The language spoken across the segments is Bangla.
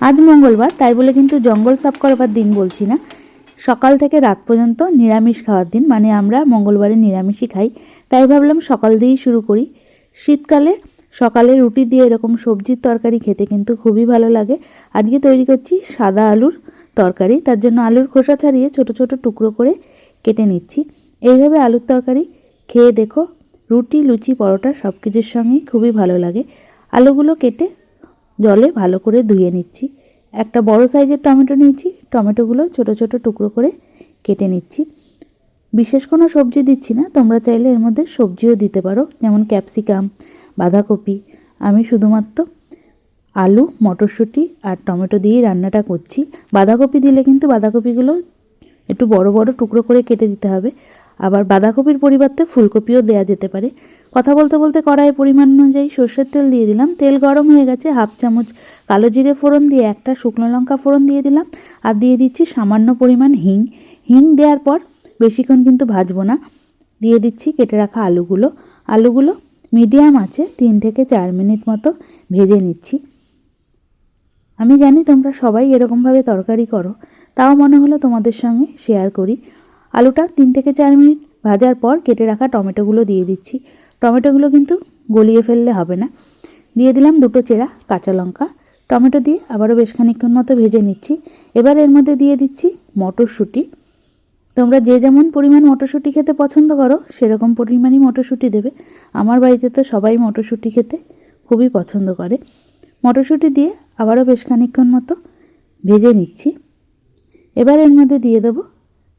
আজ মঙ্গলবার, তাই বলে কিন্তু জঙ্গল সাফ করবার দিন বলছি না। সকাল থেকে রাত পর্যন্ত নিরামিষ খাওয়ার দিন মানে আমরা মঙ্গলবারে নিরামিষই খাই। তাই ভাবলাম সকাল দিয়েই শুরু করি। শীতকালে সকালে রুটি দিয়ে এরকম সবজির তরকারি খেতে কিন্তু খুবই ভালো লাগে। আজকে তৈরি করছি সাদা আলুর তরকারি, তার জন্য আলুর খোসা ছাড়িয়ে ছোট ছোট টুকরো করে কেটে নিচ্ছি। এইভাবে আলুর তরকারি খেয়ে দেখো, রুটি, লুচি, পরোটা সব কিছুর সঙ্গেই খুবই ভালো লাগে। আলুগুলো কেটে জলে ভালো করে ধুয়ে নিচ্ছি। একটা বড় সাইজের টমেটো নিয়েছি। টমেটোগুলো ছোট ছোট টুকরো করে কেটে নিচ্ছি। বিশেষ কোনো সবজি দিচ্ছি না। তোমরা চাইলে এর মধ্যে সবজিও দিতে পারো। যেমন ক্যাপসিকাম, বাঁধাকপি। আমি শুধুমাত্র আলু, মটরশুঁটি আর টমেটো দিয়েই রান্নাটা করছি। বাঁধাকপি দিলে কিন্তু বাঁধাকপিগুলো একটু বড় বড় টুকরো করে কেটে দিতে হবে। আবার বাঁধাকপির পরিবর্তে ফুলকপিও দেওয়া যেতে পারে। কথা বলতে বলতে কড়াইয়ে পরিমাণ অনুযায়ী সর্ষের তেল দিয়ে দিলাম। তেল গরম হয়ে গেছে, হাফ চামচ কালো জিরে ফোড়ন দিয়ে একটা শুকনো লঙ্কা ফোড়ন দিয়ে দিলাম আর দিয়ে দিচ্ছি সামান্য পরিমাণ হিং। হিং দেওয়ার পর বেশিক্ষণ কিন্তু ভাজবো না। দিয়ে দিচ্ছি কেটে রাখা আলুগুলো। আলুগুলো মিডিয়াম আছে, তিন থেকে চার মিনিট মতো ভেজে নিচ্ছি। আমি জানি তোমরা সবাই এরকমভাবে তরকারি করো, তাও মনে হলো তোমাদের সঙ্গে শেয়ার করি। আলুটা তিন থেকে চার মিনিট ভাজার পর কেটে রাখা টমেটোগুলো দিয়ে দিচ্ছি। টমেটোগুলো কিন্তু গলিয়ে ফেললে হবে না। দিয়ে দিলাম দুটো চেরা কাঁচা লঙ্কা। টমেটো দিয়ে আবারও বেশ খানিকক্ষণ মতো ভেজে নিচ্ছি। এবার এর মধ্যে দিয়ে দিচ্ছি মটরশুঁটি। তোমরা যে যেমন পরিমাণ মটরশুঁটি খেতে পছন্দ করো, সেরকম পরিমাণই মটরশুঁটি দেবে। আমার বাড়িতে তো সবাই মটরশুঁটি খেতে খুবই পছন্দ করে। মটরশুঁটি দিয়ে আবারও বেশ খানিকক্ষণ মতো ভেজে নিচ্ছি। এবার এর মধ্যে দিয়ে দেবো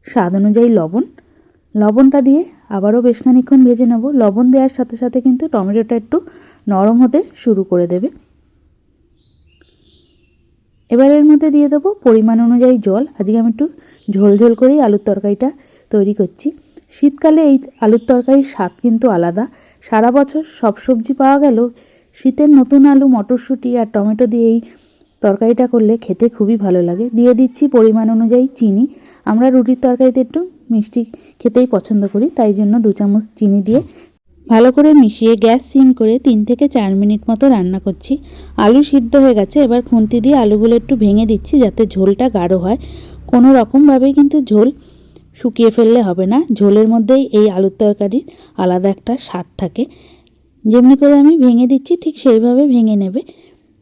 স্বাদ অনুযায়ী লবণ। লবণটা দিয়ে আবারও বেশ খানিকক্ষণ ভেজে নেব। লবণ দেওয়ার সাথে সাথে কিন্তু টমেটোটা একটু নরম হতে শুরু করে দেবে। এবার এর মধ্যে দিয়ে দেবো পরিমাণ অনুযায়ী জল। আজকে আমি একটু ঝোল ঝোল করেই আলুর তরকারিটা তৈরি করছি। শীতকালে এই আলুর তরকারির স্বাদ কিন্তু আলাদা। সারা বছর সব সবজি পাওয়া গেল। শীতের নতুন আলু, মটরশুঁটি আর টমেটো দিয়ে এই তরকারিটা করলে খেতে খুবই ভালো লাগে। দিয়ে দিচ্ছি পরিমাণ অনুযায়ী চিনি। আমরা রুটির তরকারিতে একটু মিষ্টি খেতেই পছন্দ করি, তাই জন্য দু চামচ চিনি দিয়ে ভালো করে মিশিয়ে গ্যাস সিম করে তিন থেকে চার মিনিট মতো রান্না করছি। আলু সিদ্ধ হয়ে গেছে, এবার খুন্তি দিয়ে আলুগুলো একটু ভেঙে দিচ্ছি যাতে ঝোলটা গাঢ় হয়। কোনো রকমভাবেই কিন্তু ঝোল শুকিয়ে ফেললে হবে না, ঝোলের মধ্যেই এই আলুর তরকারির আলাদা একটা স্বাদ থাকে। যেমনি করে আমি ভেঙে দিচ্ছি, ঠিক সেইভাবে ভেঙে নেবে।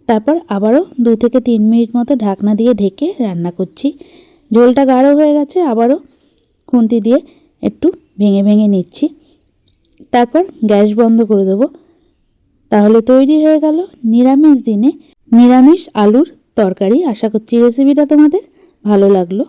তারপর আবারও দু থেকে তিন মিনিট মতো ঢাকনা দিয়ে ঢেকে রান্না করছি। ঝোলটা গাঢ় হয়ে গেছে, আবারও খুন্তি দিয়ে একটু ভেঙে ভেঙে নিচ্ছি। তারপর গ্যাস বন্ধ করে দেব। তাহলে তৈরি হয়ে গেল নিরামিষ দিনে নিরামিষ আলুর তরকারি। আশা করছি রেসিপিটা তোমাদের ভালো লাগল।